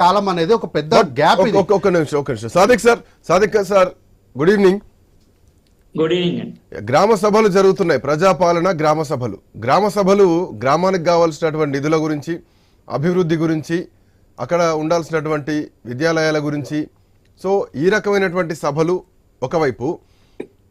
కాలం అనేది ఒక పెద్ద గ్యాప్ ఇది. ఒక- ఒక నిమిషం ఒక నిమిషం. Sadiq sir Sadiq sir good evening good evening గ్రామ సభలు జరుగుతున్నాయి. ప్రజాపాలన గ్రామ సభలు. గ్రామ సభలు గ్రామానికి కావాల్సినటువంటి నిధుల గురించి అభివృద్ధి గురించి అక్కడ ఉండాల్సినటువంటి విద్యాలయాల గురించి. సో ఈ రకమైనటువంటి సభలు ఒకవైపు.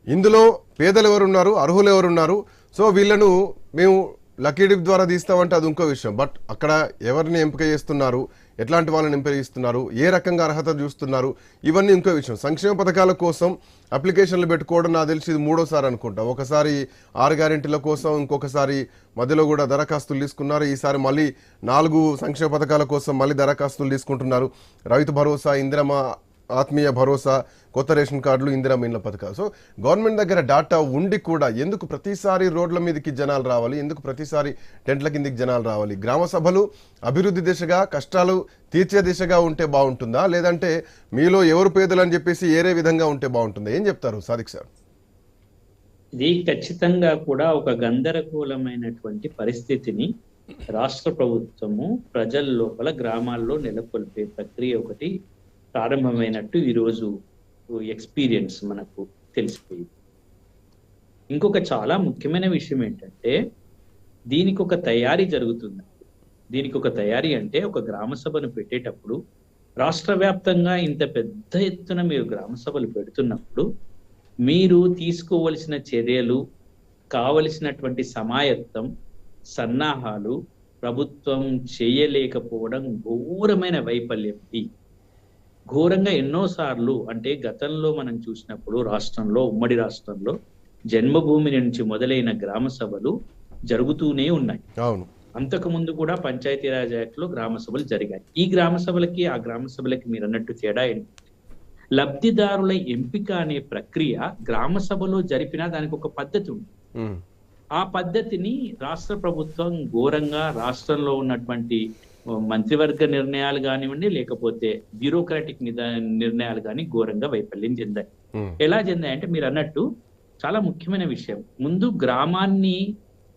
ఇందులో పేదలు ఎవరున్నారు అర్హులు ఎవరున్నారు? సో వీళ్ళను మేము లక్కీ డిప్ ద్వారా తీస్తామంటే అది ఇంకో విషయం. బట్ అక్కడ ఎవరిని ఎంపిక చేస్తున్నారు ఎట్లాంటి వాళ్ళని ఎంపిక చేస్తున్నారు ఏ రకంగా అర్హత చూస్తున్నారు ఇవన్నీ ఇంకో విషయం. సంక్షేమ పథకాల కోసం అప్లికేషన్లు పెట్టుకోవడం నాకు తెలిసి ఇది మూడోసారి అనుకుంటా. ఒకసారి ఆరు గ్యారెంటీల కోసం ఇంకొకసారి మధ్యలో కూడా దరఖాస్తులు తీసుకున్నారు. ఈసారి మళ్ళీ నాలుగు సంక్షేమ పథకాల కోసం మళ్ళీ దరఖాస్తులు తీసుకుంటున్నారు. రైతు భరోసా ఇందిరమ ఆత్మీయ భరోసా కొత్త రేషన్ కార్డులు ఇందిరా మీన్ల పథకాలు. సో గవర్నమెంట్ దగ్గర డాటా ఉండి కూడా ఎందుకు ప్రతిసారి రోడ్ల మీదకి జనాలు రావాలి? ఎందుకు ప్రతిసారి టెంట్ల కిందికి జనాలు రావాలి? గ్రామ సభలు అభివృద్ధి దిశగా కష్టాలు తీర్చే దిశగా ఉంటే బాగుంటుందా? లేదంటే మీలో ఎవరు పేదలు అని చెప్పేసి ఏరే విధంగా ఉంటే బాగుంటుందా? ఏం చెప్తారు సాదిక్ సార్? ఇది ఖచ్చితంగా కూడా ఒక గందరగోళమైనటువంటి పరిస్థితిని రాష్ట్ర ప్రభుత్వము ప్రజల లోపల గ్రామాల్లో నెలకొల్పే ప్రక్రియ ఒకటి ప్రారంభమైనట్టు ఈరోజు ఎక్స్పీరియన్స్ మనకు తెలిసిపోయింది ఇంకొక చాలా ముఖ్యమైన విషయం ఏంటంటే దీనికి ఒక తయారీ జరుగుతుంది. దీనికి ఒక తయారీ అంటే ఒక గ్రామ సభను పెట్టేటప్పుడు రాష్ట్ర వ్యాప్తంగా ఇంత పెద్ద ఎత్తున మీరు గ్రామ సభలు పెడుతున్నప్పుడు మీరు తీసుకోవలసిన చర్యలు కావలసినటువంటి సమాయత్తం సన్నాహాలు ప్రభుత్వం చేయలేకపోవడం ఘోరమైన వైఫల్యం ఇది. ఘోరంగా ఎన్నోసార్లు అంటే గతంలో మనం చూసినప్పుడు రాష్ట్రంలో ఉమ్మడి రాష్ట్రంలో జన్మభూమి నుంచి మొదలైన గ్రామ సభలు జరుగుతూనే ఉన్నాయి. అవును. అంతకు ముందు కూడా పంచాయతీరాజ్ యాక్ట్లో గ్రామ సభలు జరిగాయి. ఈ గ్రామ సభలకి ఆ గ్రామ సభలకి మీరు అన్నట్టు తేడా ఏంటి లబ్ధిదారుల ఎంపిక అనే ప్రక్రియ గ్రామ సభలో జరిపినా దానికి ఒక పద్ధతి ఉంది. ఆ పద్ధతిని రాష్ట్ర ప్రభుత్వం ఘోరంగా రాష్ట్రంలో ఉన్నటువంటి మంత్రివర్గ నిర్ణయాలు కానివ్వండి లేకపోతే బ్యూరోక్రాటిక్ నిర్ణయాలు కానీ ఘోరంగా వైఫల్యం చెందాయి. ఎలా చెందాయి అంటే మీరు అన్నట్టు చాలా ముఖ్యమైన విషయం. ముందు గ్రామాన్ని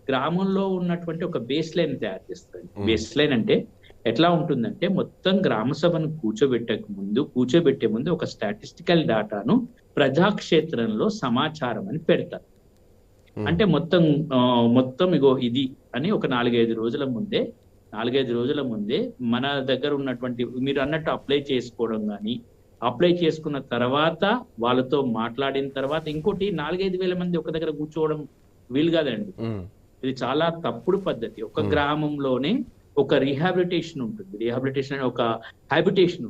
గ్రామంలో ఉన్నటువంటి ఒక బేస్ లైన్ తయారు చేస్తారు Hmm. బేస్ లైన్ అంటే ఎట్లా ఉంటుందంటే మొత్తం గ్రామ సభను కూర్చోబెట్టక ముందు కూర్చోబెట్టే ముందు ఒక స్టాటిస్టికల్ డాటాను ప్రజాక్షేత్రంలో సమాచారం అని పెడతారు. అంటే మొత్తం మొత్తం ఇగో ఇది అని ఒక నాలుగైదు రోజుల ముందే నాలుగైదు రోజుల ముందే మన దగ్గర ఉన్నటువంటి మీరు అన్నట్టు అప్లై చేసుకోవడం కానీ అప్లై చేసుకున్న తర్వాత వాళ్ళతో మాట్లాడిన తర్వాత ఇంకోటి నాలుగైదు వేల మంది ఒక దగ్గర కూర్చోవడం వీలు కాదండి. ఇది చాలా తప్పుడు పద్ధతి. ఒక. గ్రామంలోనే ఒక రీహాబిలిటేషన్ ఉంటుంది. రీహాబిలిటేషన్ అనే ఒక హ్యాబిటేషన్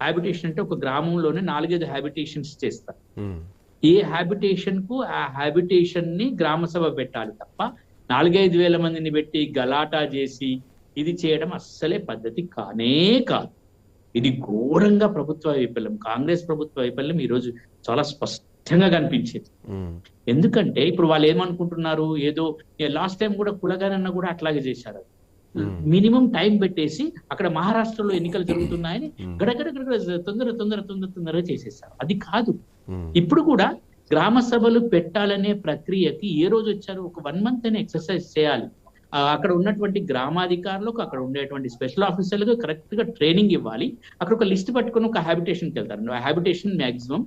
హ్యాబిటేషన్ అంటే ఒక గ్రామంలోనే నాలుగైదు హ్యాబిటేషన్స్ చేస్తారు. ఏ హ్యాబిటేషన్కు ఆ హ్యాబిటేషన్ని గ్రామ సభ పెట్టాలి తప్ప నాలుగైదు వేల మందిని పెట్టి గలాటా చేసి ఇది చేయడం అస్సలే పద్ధతి కానే కాదు. ఇది ఘోరంగా ప్రభుత్వ వైఫల్యం కాంగ్రెస్ ప్రభుత్వ వైఫల్యం ఈ రోజు చాలా స్పష్టంగా కనిపించింది. ఎందుకంటే ఇప్పుడు వాళ్ళు ఏమనుకుంటున్నారు? ఏదో లాస్ట్ టైం కూడా కులగానన్న కూడా అట్లాగే చేశారు. మినిమం టైం పెట్టేసి అక్కడ మహారాష్ట్రలో ఎన్నికలు జరుగుతున్నాయని గడగడ గడగడ తొందర తొందర తొందర తొందరగా చేసేసారు అది కాదు. ఇప్పుడు కూడా గ్రామ సభలు పెట్టాలనే ప్రక్రియకి ఏ రోజు వచ్చారు? ఒక వన్ మంత్ అని ఎక్సర్సైజ్ చేయాలి. అక్కడ ఉన్నటువంటి గ్రామాధికారులకు అక్కడ ఉండేటువంటి స్పెషల్ ఆఫీసర్లకు కరెక్ట్గా ట్రైనింగ్ ఇవ్వాలి. అక్కడ ఒక లిస్ట్ పట్టుకుని ఒక హ్యాబిటేషన్కి వెళ్తారు హ్యాబిటేషన్ మాక్సిమం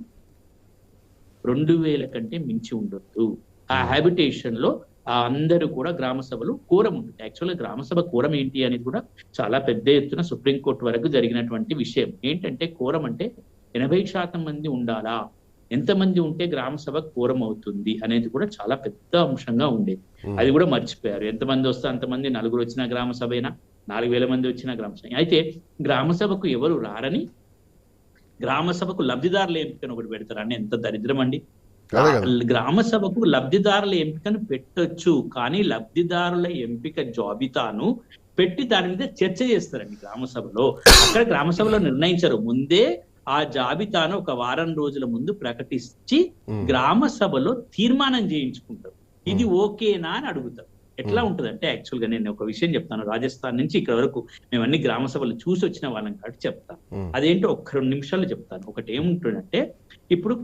రెండు వేల కంటే మించి ఉండొద్దు. ఆ హ్యాబిటేషన్లో అందరూ కూడా గ్రామ సభలు కూరం ఉంటుంది. యాక్చువల్గా గ్రామ సభ కోరం ఏంటి అనేది కూడా చాలా పెద్ద ఎత్తున సుప్రీంకోర్టు వరకు జరిగినటువంటి విషయం. ఏంటంటే కోరం అంటే ఎనభై శాతం మంది ఉండాలా? ఎంతమంది ఉంటే గ్రామ సభ కోరం అవుతుంది అనేది కూడా చాలా పెద్ద అంశంగా ఉండేది ఉమ్, అది కూడా మర్చిపోయారు. ఎంతమంది వస్తే అంతమంది నలుగురు వచ్చిన గ్రామ సభ అయినా నాలుగు వేల మంది వచ్చిన గ్రామ సభ. అయితే గ్రామ సభకు ఎవరు రారని గ్రామ సభకు లబ్ధిదారుల ఎంపికను ఒకటి పెడతారు. అని ఎంత దరిద్రం అండి. గ్రామ సభకు లబ్ధిదారుల ఎంపికను పెట్టొచ్చు కానీ లబ్ధిదారుల ఎంపిక జాబితాను పెట్టి దాని మీద చర్చ చేస్తారండి గ్రామ సభలో. అక్కడ గ్రామ సభలో నిర్ణయించరు. ముందే ఆ జాబితాను ఒక వారం రోజుల ముందు ప్రకటించి గ్రామ సభలో తీర్మానం చేయించుకుంటారు. ఇది ఓకేనా అని అడుగుతారు. ఎట్లా ఉంటది అంటే యాక్చువల్గా నేను ఒక విషయం చెప్తాను. రాజస్థాన్ నుంచి ఇక్కడ వరకు మేము అన్ని గ్రామ సభలు చూసి వచ్చిన వాళ్ళని కాబట్టి చెప్తాను అదేంటో ఒక్క రెండు నిమిషాలు చెప్తాను. ఒకటి ఏముంటుందంటే ఇప్పుడు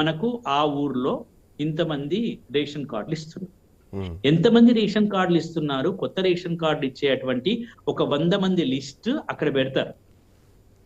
మనకు ఆ ఊర్లో ఇంతమంది రేషన్ కార్డులు ఇస్తున్నారు. ఎంతమంది రేషన్ కార్డులు ఇస్తున్నారు? కొత్త రేషన్ కార్డు ఇచ్చేటువంటి ఒక వంద మంది లిస్ట్ అక్కడ పెడతారు.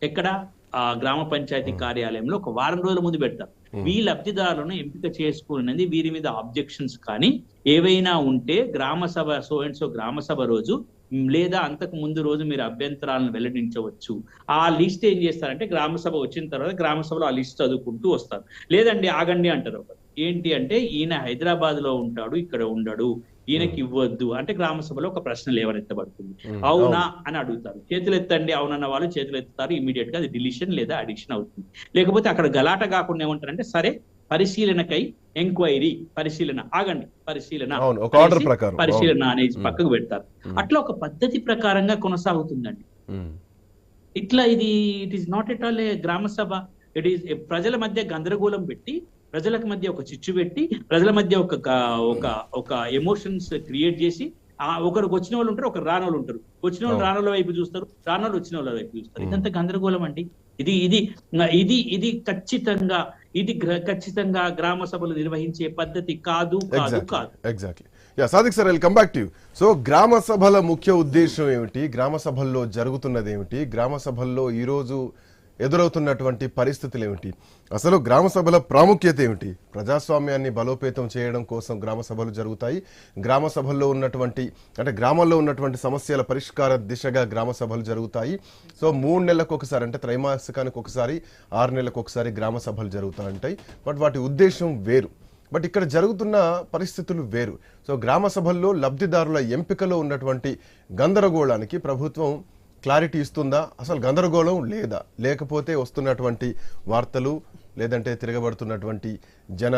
ఎక్కడ? ఆ గ్రామ పంచాయతీ కార్యాలయంలో ఒక వారం రోజుల ముందు పెడతారు ఈ లబ్ధిదారులను ఎంపిక చేసుకున్నది వీరి మీద ఆబ్జెక్షన్స్ కానీ ఏవైనా ఉంటే గ్రామ సభ సో అండ్ సో గ్రామ సభ రోజు లేదా అంతకు ముందు రోజు మీరు అభ్యంతరాలను వెల్లడించవచ్చు. ఆ లిస్ట్ ఏం చేస్తారంటే గ్రామ సభ వచ్చిన తర్వాత గ్రామ సభలో ఆ లిస్ట్ చదువుకుంటూ వస్తారు. లేదండి ఆగండి అంటారు ఏంటి అంటే ఈయన హైదరాబాద్లో ఉంటాడు ఇక్కడ ఉండడు. ఈయనకి ఇవ్వద్దు. అంటే గ్రామ సభలో ఒక ప్రశ్న లేవనెత్తబడుతుంది. అవునా అని అడుగుతారు. చేతులు ఎత్తండి అవునన్న వాళ్ళు చేతులు ఎత్తుతారు ఇమీడియట్గా అది డిలిషన్ లేదా అడిషన్ అవుతుంది. లేకపోతే అక్కడ గలాట కాకుండా ఏమంటారంటే సరే పరిశీలనకై ఎంక్వైరీ పరిశీలన ఆగండి పరిశీలన పరిశీలన అనేది. పక్కకు పెడతారు. అట్లా ఒక పద్ధతి ప్రకారంగా కొనసాగుతుందండి. ఇట్లా ఇది it is not at all a grama sabha. It is ప్రజల మధ్య గందరగోళం పెట్టి ప్రజలకు మధ్య ఒక చిచ్చు పెట్టి ప్రజల మధ్య ఒక ఒక ఒక ఎమోషన్స్ క్రియేట్ చేసి ఆ ఒకరికి వచ్చిన వాళ్ళు ఉంటారు ఒకరు రాని వాళ్ళు ఉంటారు. వచ్చిన వాళ్ళు. రాని వాళ్ళ వైపు చూస్తారు రాని వాళ్ళు వచ్చిన వాళ్ళ వైపు చూస్తారు. ఇదంతా గందరగోళం అండి. ఇది ఇది ఇది ఇది ఖచ్చితంగా ఇది ఖచ్చితంగా గ్రామ సభలు నిర్వహించే పద్ధతి కాదు కాదు ఎగ్జాక్ట్లీ కాదు. Exactly yeah Sadiq sir welcome back to so గ్రామ సభల ముఖ్య ఉద్దేశం ఏమిటి? గ్రామ సభల్లో జరుగుతున్నది ఏమిటి? గ్రామ సభల్లో ఈరోజు ఎదురవుతున్నటువంటి పరిస్థితులు ఏమిటి? అసలు గ్రామ సభల ప్రాముఖ్యత ఏమిటి? ప్రజాస్వామ్యాన్ని బలోపేతం చేయడం కోసం గ్రామ సభలు జరుగుతాయి. గ్రామ సభల్లో ఉన్నటువంటి అంటే గ్రామాల్లో ఉన్నటువంటి సమస్యల పరిష్కార దిశగా గ్రామ సభలు జరుగుతాయి. సో మూడు నెలలకు ఒకసారి అంటే త్రైమాసికానికి ఒకసారి ఆరు నెలలకు ఒకసారి గ్రామ సభలు జరుగుతూ ఉంటాయి బట్ వాటి ఉద్దేశం వేరు. బట్ ఇక్కడ జరుగుతున్న పరిస్థితులు వేరు. సో గ్రామ సభల్లో లబ్ధిదారుల ఎంపికలో ఉన్నటువంటి గందరగోళానికి ప్రభుత్వం క్లారిటీ ఇస్తుందా? అసలు గందరగోళం లేదా? లేకపోతే వస్తున్నటువంటి వార్తలు లేదంటే తిరగబడుతున్నటువంటి జన